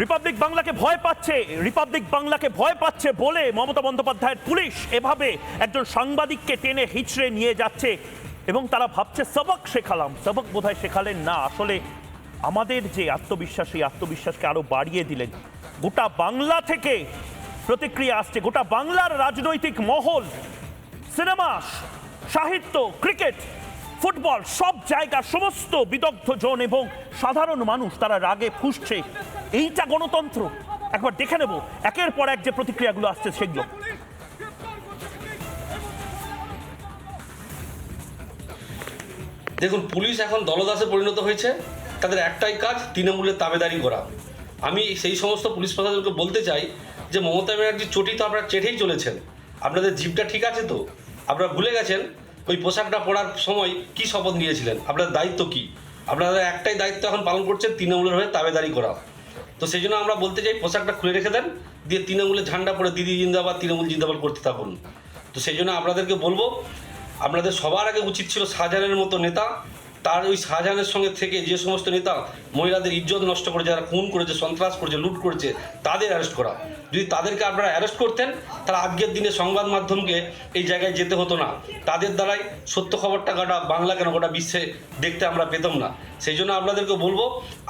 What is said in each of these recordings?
Republic বাংলাকে ভয় পাচ্ছে, রিপাবলিক বাংলাকে ভয় পাচ্ছে বলে মমতা বন্দ্যোপাধ্যায়ের পুলিশ এভাবে একজন সাংবাদিককে টেনে হিচড়ে নিয়ে যাচ্ছে এবং তারা ভাবছে, সবক শেখালাম, সবক বোধহয় শেখালেন না। আসলে আমাদের যে আত্মবিশ্বাস সেই আত্মবিশ্বাসকে আরও বাড়িয়ে দিলেন। গোটা বাংলা থেকে প্রতিক্রিয়া আসছে। গোটা বাংলার রাজনৈতিক মহল, সিনেমা, সাহিত্য, ক্রিকেট ফুটবল, সব জায়গা, সমস্ত বিদগ্ধ জন এবং সাধারণ মানুষ তারা রাগে ফুসছে। এইটা গণতন্ত্র। একবার দেখে নেব, একের পর এক যে প্রতিক্রিয়াগুলো আসছে সেগুলো। দেখুন, পুলিশ এখন দলদাসে পরিণত হয়েছে। তাদের একটাই কাজ, তৃণমূলের তাবেদারি করা। আমি সেই সমস্ত পুলিশ প্রশাসনকে বলতে চাই যে মমতা ব্যানার্জির চটি তো আপনারা চেটেই চলেছেন। আপনাদের জিপটা ঠিক আছে তো? আপনারা ভুলে গেছেন? ওই পোশাকটা পরার সময় কি শপথ নিয়েছিলেন? আপনার দায়িত্ব কি? আপনারা একটাই দায়িত্ব এখন পালন করছেন, তৃণমূলের হয়ে তাবেদারি করা। তো সেই জন্য আমরা বলতে চাই, পোশাকটা খুলে রেখে দেন, দিয়ে তৃণমূলের ঝান্ডা পরে দিদি জিন্দাবাদ, তৃণমূল জিন্দাবাদ করতে থাকুন। তো সেই জন্য আপনাদেরকে বলব, আপনাদের সবার আগে উচিত ছিল শাহজাহানের মতো নেতা তার ওই শাহজাহানের সঙ্গে থেকে যে সমস্ত নেতা মহিলাদের ইজ্জত নষ্ট করে যারা খুন করেছে, সন্ত্রাস করেছে, লুট করেছে, তাদের অ্যারেস্ট করা। যদি তাদেরকে আপনারা অ্যারেস্ট করতেন, তাহলে আজকের দিনে সংবাদ মাধ্যমকে এই জায়গায় যেতে হতো না। তাদের দ্বারাই সত্য খবরটা গোটা বাংলা কেন, গোটা বিশ্বে দেখতে আমরা পেতাম না। সেই জন্য আপনাদেরকে বলব,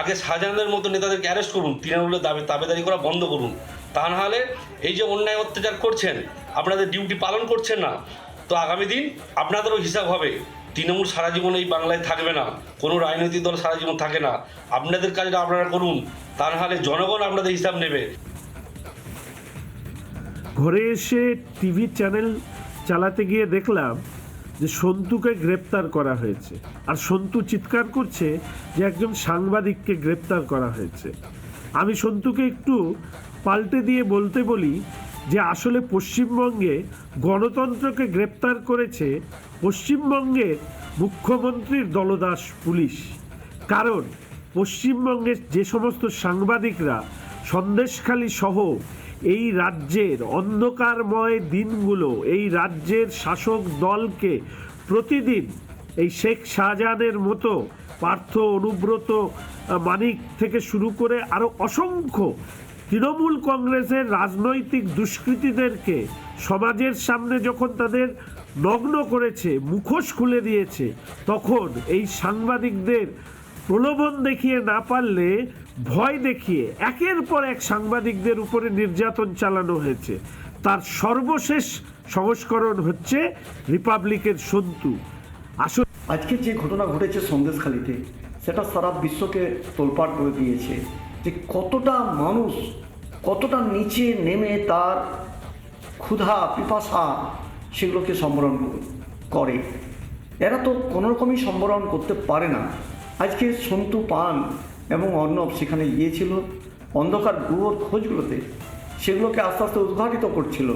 আগে শাহজাহানের মতো নেতাদেরকে অ্যারেস্ট করুন, তৃণমূলের দাবি তাবেদারি করা বন্ধ করুন। তা নাহলে এই যে অন্যায় অত্যাচার করছেন, আপনাদের ডিউটি পালন করছেন না, তো আগামী দিন আপনাদেরও হিসাব হবে। তৃণমূল সারা জীবন এই বাংলায় থাকবে না, কোনো রাজনৈতিক দল সারা জীবন থাকে না। আপনাদের কাজটা আপনারা করুন, তা নাহলে জনগণ আপনাদের হিসাব নেবে। ঘরে এসে টিভি চ্যানেল চালাতে গিয়ে দেখলাম যে সন্তুকে গ্রেপ্তার করা হয়েছে। আর সন্তু চিৎকার করছে যে একজন সাংবাদিককে গ্রেপ্তার করা হয়েছে। আমি সন্তুকে একটু পাল্টে দিয়ে বলতে বলি যে আসলে পশ্চিমবঙ্গে গণতন্ত্রকে গ্রেপ্তার করেছে পশ্চিমবঙ্গের মুখ্যমন্ত্রীর দলদাস পুলিশ। কারণ, পশ্চিমবঙ্গের যে সমস্ত সাংবাদিকরা সন্দেশখালী সহ এই রাজ্যের অন্ধকারময় দিনগুলো, এই রাজ্যের শাসক দলকে প্রতিদিন এই শেখ শাহজাহানের মতো পার্থ অনুব্রত মানিক থেকে শুরু করে আরও অসংখ্য তৃণমূল কংগ্রেসের রাজনৈতিক দুষ্কৃতীদেরকে সমাজের সামনে যখন তাদের নগ্ন করেছে, মুখোশ খুলে দিয়েছে। তখন এই সাংবাদিকদের প্রলোভন দেখিয়ে না পারলে, ভয় দেখিয়ে একের পর এক সাংবাদিকদের উপরে নির্যাতন চালানো হয়েছে। তার সর্বশেষ সংস্করণ হচ্ছে রিপাবলিকের সন্তু। আসলে আজকে যে ঘটনা ঘটেছে সন্দেশখালিতে, সেটা সারা বিশ্বকে তোলপাড় করে দিয়েছে। যে কতটা মানুষ, কতটা নিচে নেমে তার ক্ষুধা, পিপাসা সেগুলোকে সম্বরণ করে। এরা তো কোনো রকমই সম্বরণ করতে পারে না। আজকে সন্তু পান এবং অর্ণব সেখানে গিয়েছিল। অন্ধকার গুহর খোঁজগুলোতে সেগুলোকে আস্তে আস্তে উদ্ঘাটিত করছিল।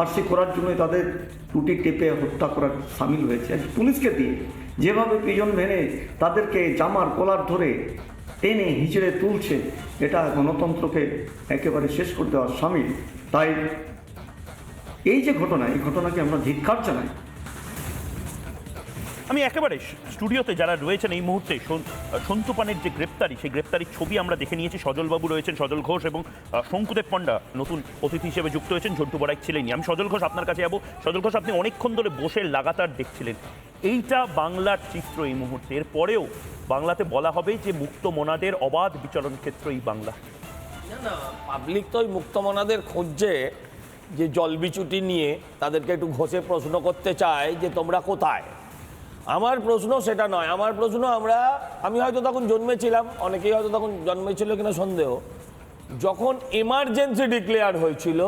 আর সে করার জন্যই তাদের টুটি টেপে হত্যা করার সামিল হয়েছে। পুলিশকে দিয়ে যেভাবে পিজন ভেঙে তাদেরকে জামার কলার ধরে টেনে হিচড়ে তুলছে, এটা গণতন্ত্রকে একেবারে শেষ করে দেওয়ার সামিল। তাই এই যে ঘটনা এই ঘটনাকে আমরা ধিক্কার জানাই। আমি একেবারে স্টুডিওতে যারা রয়েছেন এই মুহূর্তে সন- সন্তু পানের যে গ্রেপ্তারি সেই গ্রেপ্তারির ছবি আমরা দেখে নিয়েছি। সজলবাবু রয়েছেন সজল ঘোষ এবং শঙ্কুদেব পণ্ডা নতুন অতিথি হিসেবে যুক্ত হয়েছেন। ঝন্টু বড়াই ছিলেনই আমি সজল ঘোষ আপনার কাছে যাব। সজল ঘোষ আপনি অনেকক্ষণ ধরে বসে লাগাতার দেখছিলেন। এইটা বাংলার চিত্র এই মুহূর্তে। এর পরেও বাংলাতে বলা হবে যে মুক্ত মনাদের অবাধ বিচরণ ক্ষেত্র এই বাংলা। না না পাবলিক তো ওই মুক্তমনাদের খুঁজছে যে জলবিচুটি নিয়ে তাদেরকে একটু ঘষে প্রশ্ন করতে চায় যে তোমরা কোথায়? আমার প্রশ্ন সেটা নয়। আমার প্রশ্ন আমরা, আমি হয়তো তখন জন্মেছিলাম, অনেকেই হয়তো তখন জন্মেছিল কিনা সন্দেহ। যখন এমার্জেন্সি ডিক্লেয়ার হয়েছিল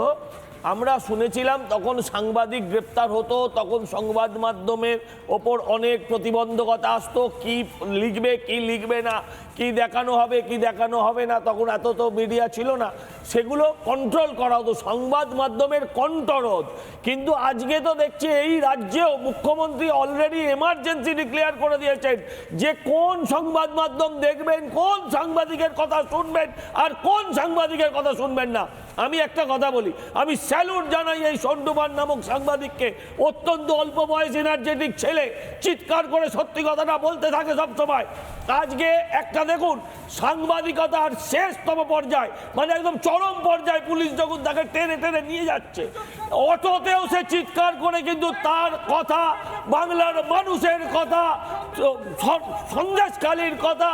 আমরা শুনেছিলাম তখন সাংবাদিক গ্রেপ্তার হতো, তখন সংবাদ মাধ্যমের ওপর অনেক প্রতিবন্ধকতা আসতো, কি লিখবে কি লিখবে না, কি দেখানো হবে, কি দেখানো হবে না, তখন এত তো মিডিয়া ছিল না। সেগুলো কন্ট্রোল করা হতো, সংবাদ মাধ্যমের কন্টরোধ কিন্তু আজকে তো দেখছি এই রাজ্যেও মুখ্যমন্ত্রী অলরেডি এমার্জেন্সি ডিক্লেয়ার করে দিয়েছেন যে কোন সংবাদ মাধ্যম দেখবেন, কোন সাংবাদিকের কথা শুনবেন, আর কোন সাংবাদিকের কথা শুনবেন না। আমি একটা কথা বলি, আমি স্যালুট জানাই এই সন্ডুমান নামক সাংবাদিককে। অত্যন্ত অল্প বয়স এনার্জেটিক ছেলে, চিৎকার করে সত্যি কথাটা বলতে থাকে সবসময়। আজকে একটা দেখুন, সাংবাদিকতার শেষতম পর্যায় মানে একদম চরম পর্যায়ে পুলিশ যখন তাকে টেনে টেনে নিয়ে যাচ্ছে, অটোতেও সে চিৎকার করে কিন্তু তার কথা, বাংলার মানুষের কথা সন্দেশকালীর কথা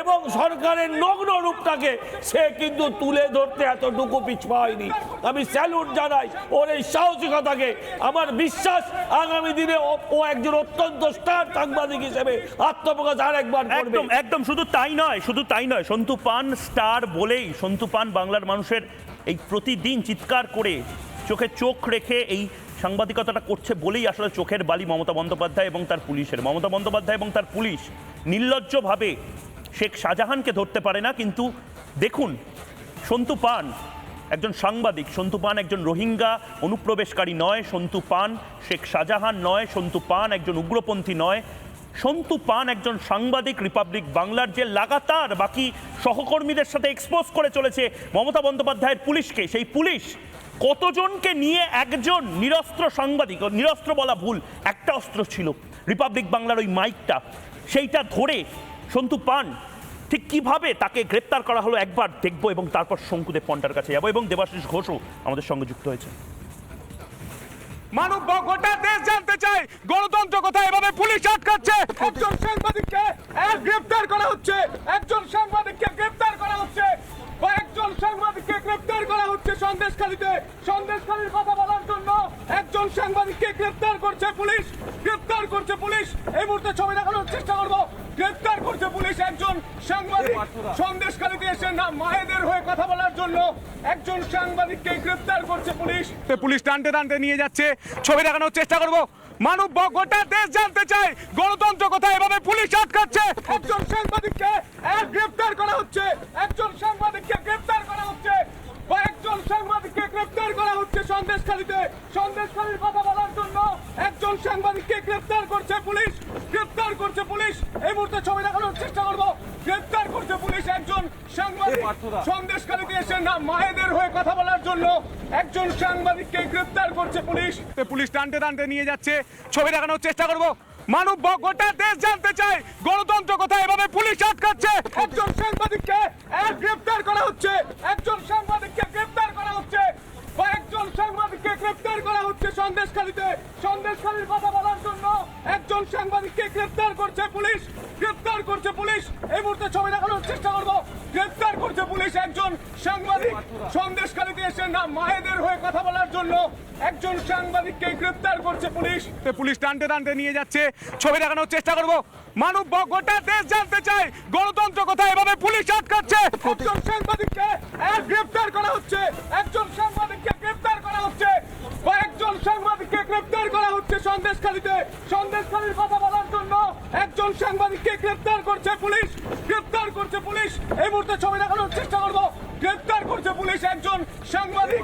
এবং সরকারের নগ্ন রূপটাকে সে কিন্তু তুলে ধরতে এতটুকু পিছপা হয়নি আমি স্যালুট জানাই ওর এই সাহসিকতাকে। আমার বিশ্বাস আগামী দিনে ও- একজন অত্যন্ত স্টার সাংবাদিক হিসেবে আত্মপ্রকাশ আরেকবার করবে। একদম একদম, শুধু তাই নয়, শুধু তাই নয়, সন্তু পান স্টার বলেই, সন্তু পান বাংলার মানুষের এই প্রতিদিন চিৎকার করে চোখে চোখ রেখে এই সাংবাদিকতাটা করছে বলেই আসলে চোখের বালি মমতা বন্দ্যোপাধ্যায় এবং তার পুলিশের। মমতা বন্দ্যোপাধ্যায় এবং তার পুলিশ নির্লজ্জভাবে শেখ শাহজাহানকে ধরতে পারে না, কিন্তু দেখুন, সন্তু পান একজন সাংবাদিক, সন্তু পান একজন রোহিঙ্গা, অনুপ্রবেশকারী নয়, সন্তু পান শেখ শাহজাহান নয়, সন্তু পান একজন উগ্রপন্থী নয়, সন্তু পান একজন সাংবাদিক, রিপাবলিক বাংলার যে লাগাতার বাকি সহকর্মীদের সাথে এক্সপোজ করে চলেছে মমতা বন্দ্যোপাধ্যায়ের পুলিশকে, সেই পুলিশ কতজনকে নিয়ে একজন নিরস্ত্র সাংবাদিক, নিরস্ত্র বলা ভুল, একটা অস্ত্র ছিল, রিপাবলিক বাংলার ওই মাইকটা, সেইটা ধরে সন্তু পান ঠিক কীভাবে তাকে গ্রেপ্তার করা হলো একবার দেখব এবং তারপর শঙ্কুদেব পন্টার কাছে যাব এবং দেবাশিস ঘোষও আমাদের সঙ্গে যুক্ত হয়েছে। মানব গোটা দেশ জানতে চায় গণতন্ত্র কোথায় এভাবে পুলিশ আটকাচ্ছে। একজন সাংবাদিককে গ্রেফতার করা হচ্ছে একজন সাংবাদিককে গ্রেফতার করা হচ্ছে কয়েকজন সাংবাদিককে গ্রেফতার করা হচ্ছে সন্দেশখালীতে। সন্দেশখালীর কথা বলার জন্য একজন সাংবাদিককে গ্রেফতার করছে পুলিশ। করছে পুলিশ। এই মুহূর্তে ছবি দেখানোর চেষ্টা করব। গ্রেফতার করছে পুলিশ একজন সাংবাদিক। সন্দেশখালীতে এসে না, মায়েদের হয়ে কথা বলার জন্য একজন সাংবাদিককে গ্রেফতার করছে পুলিশ। পুলিশ টানতে টানতে নিয়ে যাচ্ছে। ছবি দেখানোর চেষ্টা করব। মানব গোটা দেশ জানতে চায়। গণতন্ত্র কোথায়? এভাবে পুলিশ আটকাচ্ছে। একজন সাংবাদিককে এক গ্রেফতার করা হচ্ছে একজন সাংবাদিককে গ্রেফতার করা হচ্ছে কয়েকজন সাংবাদিককে গ্রেফতার করা হচ্ছে সন্দেশখালীতে সন্দেশখালীর কথা বলার জন্য একজন সাংবাদিককে গ্রেফতার করছে পুলিশ গ্রেফতার করছে পুলিশ এই মুহূর্তে ছবি দেখানোর চেষ্টা করব গ্রেফতার করছে পুলিশ একজন সাংবাদিক সন্দেশখালীতে এসে না মায়েদের হয়ে কথা বলার জন্য একজন সাংবাদিককে গ্রেফতার করছে পুলিশ পুলিশ টানতে টানতে নিয়ে যাচ্ছে। ছবি দেখানোর চেষ্টা করব। মানব গোটা দেশ জানতে চাই গণতন্ত্র কোথায়? এভাবে পুলিশ আটকাচ্ছে। একজন সাংবাদিককে গ্রেফতার করা হচ্ছে। একজন সাংবাদিককে কয়েকজন সাংবাদিককে গ্রেফতার করা হচ্ছে সন্দেশখালীতে। সন্দেশখালীর কথা বলার জন্য একজন সাংবাদিককে গ্রেফতার করছে পুলিশ। গ্রেফতার করছে পুলিশ। এই মুহূর্তে ছবি দেখানোর চেষ্টা করব। গ্রেফতার করছে পুলিশ একজন সাংবাদিক। সন্দেশখালীতে এসে না মায়েদের হয়ে কথা বলার জন্য একজন সাংবাদিককে গ্রেফতার করছে পুলিশ। পুলিশ টানতে টানতে নিয়ে যাচ্ছে। ছবি দেখানোর চেষ্টা করব। মানব গোটা দেশ জানতে চায়, গণতন্ত্র কোথায়? এভাবে পুলিশ আটকাচ্ছে। একজন সাংবাদিককে গ্রেফতার করা হচ্ছে। একজন সাংবাদিককে করা হচ্ছে। কয়েকজন সাংবাদিককে গ্রেপ্তার করা হচ্ছে সন্দেশখালীতে। সন্দেশখালীর কথা বলার জন্য একজন সাংবাদিককে গ্রেপ্তার করছে পুলিশ। গ্রেপ্তার করছে পুলিশ। এই মুহূর্তে ছবি দেখানোর চেষ্টা করব। গ্রেপ্তার করছে পুলিশ একজন সাংবাদিক।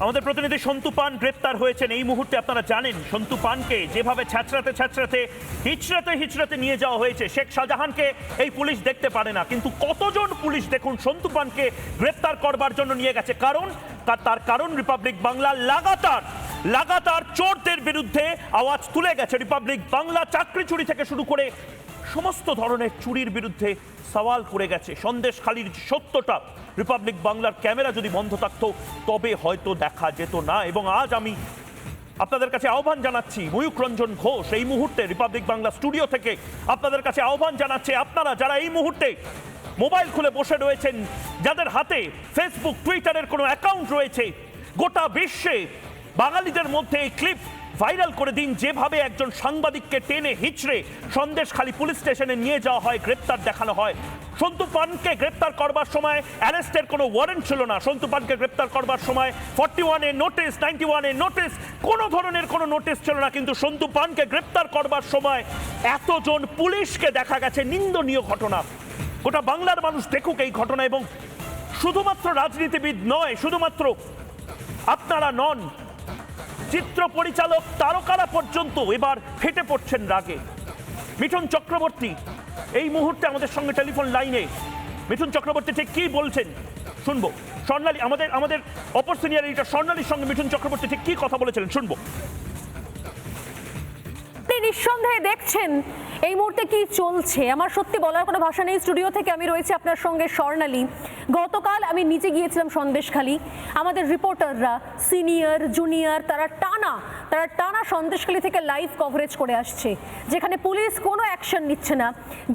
আমাদের প্রতিনিধি সন্তু পান গ্রেপ্তার হয়েছেন। এই মুহূর্তে আপনারা জানেন, সন্তু পানকে যেভাবে ছ্যাঁচড়াতে ছ্যাঁচড়াতে, হিচড়াতে হিচড়াতে নিয়ে যাওয়া হয়েছে, শেখ শাহজাহানকে এই পুলিশ দেখতে পারে না। কিন্তু কতজন পুলিশ দেখুন, সন্তু পানকে গ্রেপ্তার করবার জন্য নিয়ে গেছে। কারণ তার- তার কারণ রিপাবলিক বাংলা লাগাতার লাগাতার চোরদের বিরুদ্ধে আওয়াজ তুলে গেছে। রিপাবলিক বাংলা চাকরি চুরি থেকে শুরু করে সমস্ত ধরনের চুরির বিরুদ্ধে সওয়াল করে গেছে। সন্দেশখালির যে সত্যটা রিপাবলিক বাংলার ক্যামেরা যদি বন্ধ থাকতো, তবে হয়তো দেখা যেত না। এবং আজ আমি আপনাদের কাছে আহ্বান জানাচ্ছি ময়ূক রঞ্জন ঘোষ এই মুহূর্তে রিপাবলিক বাংলা স্টুডিও থেকে। আপনাদের কাছে আহ্বান জানাচ্ছে আপনারা যারা এই মুহূর্তে মোবাইল খুলে বসে রয়েছেন, যাদের হাতে ফেসবুক টুইটারের কোনো অ্যাকাউন্ট রয়েছে, গোটা বিশ্বে বাঙালিদের মধ্যে এই ক্লিপ ভাইরাল করে দিন, যেভাবে একজন সাংবাদিককে টেনে হিচড়ে সন্দেশখালী পুলিশ স্টেশনে নিয়ে যাওয়া হয়, গ্রেপ্তার দেখানো হয়। সন্তু পানকে গ্রেপ্তার করবার সময় অ্যারেস্টের কোনো ওয়ারেন্ট ছিল না। সন্তু পানকে গ্রেপ্তার করবার সময় ফর্টি ওয়ানের নোটিস নাইনটি ওয়ানের নোটিস কোনো ধরনের কোনো নোটিস ছিল না। কিন্তু সন্তু পানকে গ্রেপ্তার করবার সময় এতজন পুলিশকে দেখা গেছে নিন্দনীয় ঘটনা। গোটা বাংলার মানুষ দেখুক এই ঘটনা এবং শুধুমাত্র রাজনীতিবিদ নয়, শুধুমাত্র আপনারা নন চিত্র পরিচালক তারকারা পর্যন্ত এবার ফেটে পড়ছেন রাগে। মিঠুন চক্রবর্তী, এই মুহূর্তে আমাদের সঙ্গে টেলিফোন লাইনে। মিঠুন চক্রবর্তী, ঠিক কি বলছেন? শুনব। স্বর্ণালী, আমাদের আমাদের অপর সিনিয়র এডিটর স্বর্ণালীর সঙ্গে মিঠুন চক্রবর্তী, ঠিক কি কথা বলেছিলেন? শুনব। নিঃসন্দেহে দেখছেন, এই মুহূর্তে কি চলছে? আমার সত্যি বলার কোনো ভাষা নেই। স্টুডিও থেকে আমি রয়েছি আপনার সঙ্গে, স্বর্ণালী। গতকাল আমি নিচে গিয়েছিলাম সন্দেশখালী। আমাদের রিপোর্টাররা সিনিয়র জুনিয়র তারা টানা তারা টানা সন্দেশখালী থেকে লাইভ কভারেজ করে আসছে। যেখানে পুলিশ কোনো অ্যাকশন নিচ্ছে না।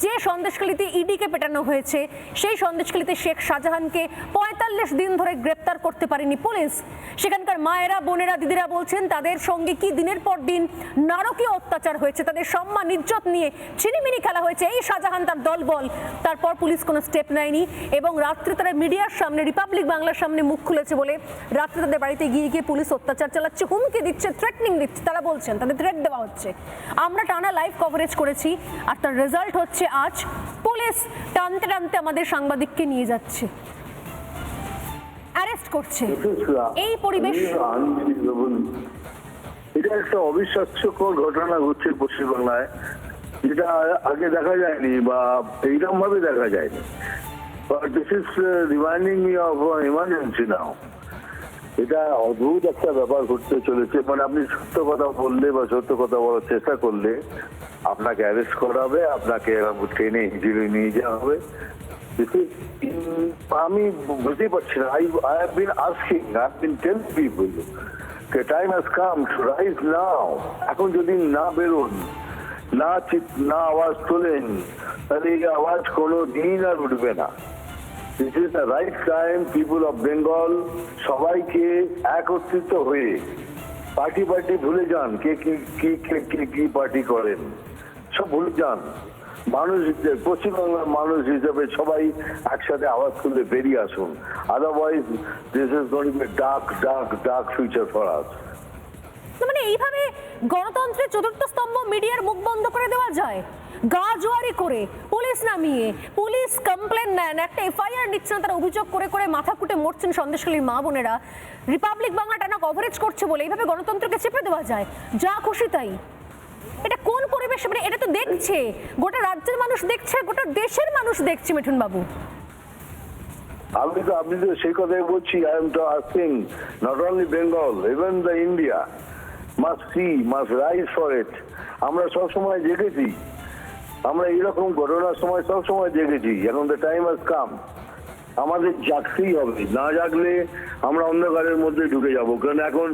যে সন্দেশখালীতে ইডিকে পেটানো হয়েছে, সেই সন্দেশখালীতে শেখ শাহজাহানকে পঁয়তাল্লিশ দিন ধরে গ্রেপ্তার করতে পারেনি পুলিশ। সেখানকার মায়েরা, বোনেরা, দিদিরা বলছেন, তাদের সঙ্গে কি দিনের পর দিন নারকীয় অত্যাচার হয়েছে? তাদের সম্মান, ইজ্জত নিয়ে ছিনিমিনি খেলা হয়েছে। এই শাহজাহান তার দলবল। তারপর পুলিশ কোনো স্টেপ নেয়নি এবং রাত্রে তারা মিডিয়ার সামনে রিপাবলিক বাংলার সামনে মুখ খুলেছে বলে রাত্রে তাদের বাড়িতে গিয়ে গিয়ে পুলিশ অত্যাচার চালাচ্ছে, হুমকি দিচ্ছে থ্রেটনিং দিচ্ছে, তারা বলছেন, তাদের থ্রেট দেওয়া হচ্ছে। আমরা টানা লাইভ কভারেজ করেছি আর তার রেজাল্ট হচ্ছে আজ পুলিশ টানতে টানতে আমাদের সাংবাদিককে নিয়ে যাচ্ছে। অ্যারেস্ট করছে। এই পরিবেশ এটা একটা অবিশ্বাস্যকর ঘটনা ঘটছে পশ্চিমবাংলায়, যেটা আগে দেখা যায়নি বা এইরকম ভাবে দেখা যায়নি। But this is reminding me of emergency now এটা অদ্ভুত একটা ব্যাপার ঘটতে চলেছে। মানে আপনি সত্য কথা বললে বা সত্য কথা বলার চেষ্টা করলে আপনাকে অ্যারেস্ট করা হবে, আপনাকে ট্রেনে হিজিয়ে নিয়ে যাওয়া হবে। This is, আমি বুঝতেই পারছি না। I I have been asking I have been tell people time has come to rise now এখন যদি না বেরোন, না চিৎ- না আওয়াজ তোলেন, তাহলে এই আওয়াজ কোনো দিন আর উঠবে না। This is the right time people of Bengal সবাইকে একত্রিত হয়ে পার্টি পার্টি ভুলে যান, কে কি কি, কে- কে পার্টি করেন। সব ভুলে যান। মানুষ, পশ্চিমবাংলার মানুষ হিসেবে সবাই একসাথে আওয়াজ তুলে বেরিয়ে আসুন। Otherwise this is going be dark dark dark future for us মানে এইভাবে গণতন্ত্রের চতুর্থ স্তম্ভ মিডিয়ার মুখ বন্ধ করে দেওয়া যায়? গা জোয়ারি করে, পুলিশ নামিয়ে, পুলিশ কমপ্লেন নেন। একটা এফআইআর নিচ্ছে তারা অভিযোগ করে করে মাথা কুটে মরছেন সন্দেশখালীর মা বোনেরা। রিপাবলিক বাংলা টানা কভারেজ করছে বলে এইভাবে গণতন্ত্রকে চেপে দেওয়া যায়। যা খুশি তাই। এটা কোন পরিবেশে? মানে এটা তো দেখছে। গোটা রাজ্যের মানুষ দেখছে, গোটা দেশের মানুষ দেখছে মিঠুন বাবু আমি তো, আপনি তো সেই কথাই বলছি আই এম তো asking not only Bengal even the India must see must rise for it আমরা সব সময় জেগেছি আমরা এইরকম ঘটনার সময় সব সময় দেখেছি, এখন দ্য টাইম আজ কাম আমাদের জাগতেই হবে, না জাগলে আমরা অন্ধকারের মধ্যে ঢুকে যাব। কারণ এখন